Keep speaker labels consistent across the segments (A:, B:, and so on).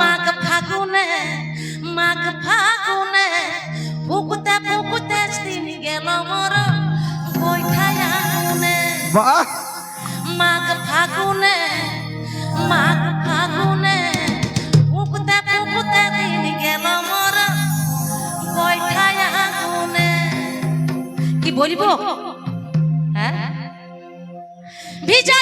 A: মাঘ ফাগুনে মাঘ ফাগুনে ফুকুতে ফুকুতে দিন গেল মোর বৈঠায় আগুনে মাঘ ফাগুনে মাঘ ফাগুনে ফুকুতে ফুকুতে দিন গেল মোর বৈঠায় আগুনে কি বলিব? হ্যাঁ? ভিজা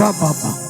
B: Zababa.